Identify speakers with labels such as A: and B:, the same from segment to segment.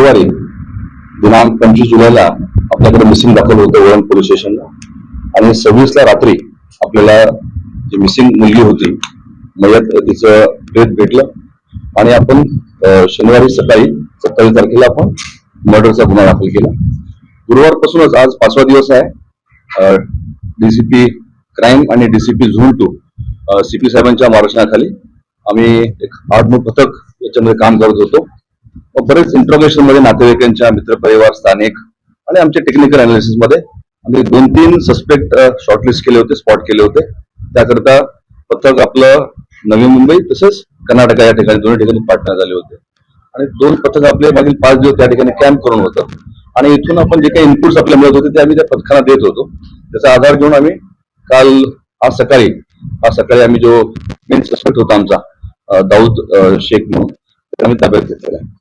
A: शनिवारी दिनांक पंचवीस जुलैला आपल्याकडे मिसिंग दाखल होतं वळण पोलीस स्टेशनला. आणि सव्वीसला रात्री आपल्याला जी मिसिंग मुलगी होती मयत तिचं डेथ भेटलं. आणि आपण शनिवारी सकाळी सत्तावीस तारखेला आपण मर्डरचा गुन्हा दाखल केला. गुरुवारपासूनच आज पाचवा दिवस आहे. डीसीपी क्राईम आणि डीसीपी झोन टू सीपी साहेबांच्या मार्गदर्शनाखाली आम्ही एक आठ नऊ पथक याच्यामध्ये काम करत होतो. बरेच इंट्रोगेशनमध्ये नातेवाईकांच्या मित्रपरिवार स्थानिक आणि आमच्या टेक्निकल अनालिसिसमध्ये आम्ही दोन तीन सस्पेक्ट शॉर्टलिस्ट केले होते स्पॉट केले होते. त्याकरता पथक आपलं नवी मुंबई तसंच कर्नाटका या ठिकाणी दोन्ही ठिकाणी पार्टनर झाले होते. आणि दोन पथक आपले मागील पाच दिवस त्या ठिकाणी कॅम्प करून होतं. आणि इथून आपण जे काही इनपुट्स आपल्याला मिळत होते ते आम्ही त्या पथकांना देत होतो. त्याचा आधार घेऊन आम्ही काल आज सकाळी आज सकाळी आम्ही जो मेन सस्पेक्ट होता आमचा दाऊद शेख म्हणून आम्ही ताब्यात घेतलेला आहे.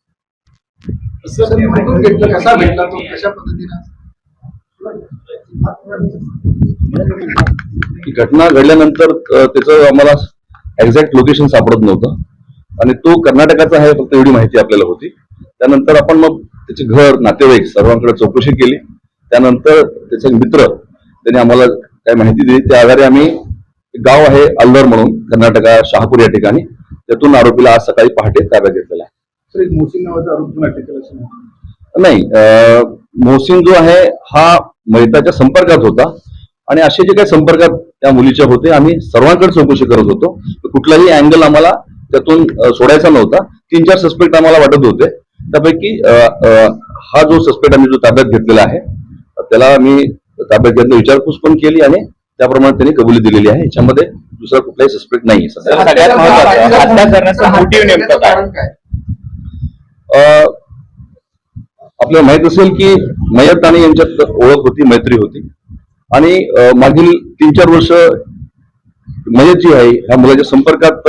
B: कसा भेटला तो कशा पद्धतीने?
A: घटना घडल्यानंतर त्याचं आम्हाला एक्झॅक्ट लोकेशन सापडत नव्हतं. आणि तो कर्नाटकाचा आहे फक्त एवढी माहिती आपल्याला होती. त्यानंतर आपण मग त्याचे घर नातेवाईक सर्वांकडे चौकशी केली. त्यानंतर त्याचे मित्र त्यांनी आम्हाला काय माहिती दिली. त्या आधारे आम्ही एक गाव आहे अल्लर म्हणून कर्नाटका शहापूर या ठिकाणी. त्यातून आरोपीला आज सकाळी पहाटे ताब्यात घेतलेला आहे.
B: सर एक मोसिन नावाचा आरोप पण अटक केला असं
A: नाही अं, मोहसिन जो आहे हा मैताच्या संपर्कात होता. आणि असे जे काही संपर्कात त्या मुलीच्या होते आम्ही सर्वांकडे चौकशी करत होतो. कुठलाही अँगल आम्हाला त्यातून अं, सोडायचा नव्हता. तीन चार सस्पेक्ट आम्हाला वाटत होते. त्यापैकी अं, अं, हा जो सस्पेक्ट आम्ही जो ताब्यात घेतलेला आहे त्याला आम्ही ताब्यात घेतलं विचारपूस पण केली आणि त्याप्रमाणे त्यांनी कबुली दिलेली आहे. याच्यामध्ये दुसरा कुठलाही सस्पेक्ट नाही सध्या.
C: सगळ्यात महत्त्वाचं हत्या करण्याचं मोटिव्ह नेमकं काय?
B: कारण काय?
A: आपल्याला माहीत असेल की मयत आणि यांच्यात ओळख होती मैत्री होती. आणि मागील तीन चार वर्ष मयत जी आहे ह्या मुलाच्या संपर्कात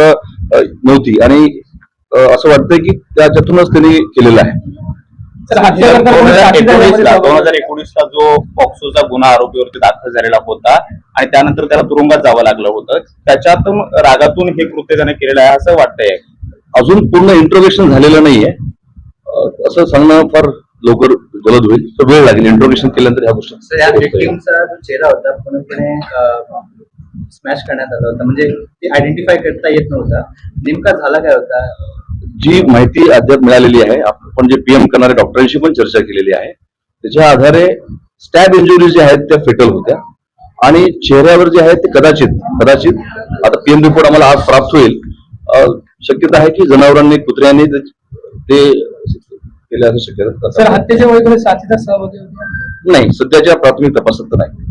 A: नव्हती. आणि असं वाटतंय की त्याच्यातूनच त्यांनी केलेलं आहे.
C: दोन हजार एकोणीसला जो पॉक्सोचा गुन्हा आरोपीवरती दाखल झालेला होता आणि त्यानंतर त्याला तुरुंगात जावं लागलं होतं त्याच्यातून रागातून हे कृत्य त्याने केलेलं आहे असं वाटतंय.
A: अजून पूर्ण इंट्रोगेशन झालेलं नाहीये. असं सांगणं फार लवकर जलद होईल. तर वेळ लागेल. इंट्रोगेशन केल्यानंतर ह्या गोष्टी.
D: सर या विक्टिमचा जो चेहरा होता पूर्णपणे स्मॅश करण्यात आला होता. म्हणजे ते आयडेंटिफाय करता येत नव्हता. नेमका झाला काय होता?
A: जी माहिती अद्याप मिळालेली आहे आपण जे पीएम करणाऱ्या डॉक्टरांशी पण चर्चा केलेली आहे त्याच्या आधारे स्टॅब इंजुरीज ज्या आहेत त्या फेटल होत्या. आणि चेहऱ्यावर जे आहे ते कदाचित कदाचित आता पीएम रिपोर्ट आम्हाला आज प्राप्त होईल. शक्यता आहे की जनावरांनी कुत्र्यांनी ते केले असं शक्यता
E: सर हत्येच्या वेळी साथीदार सहभागी होते?
A: नाही सध्याच्या प्राथमिक तपासात तर नाही.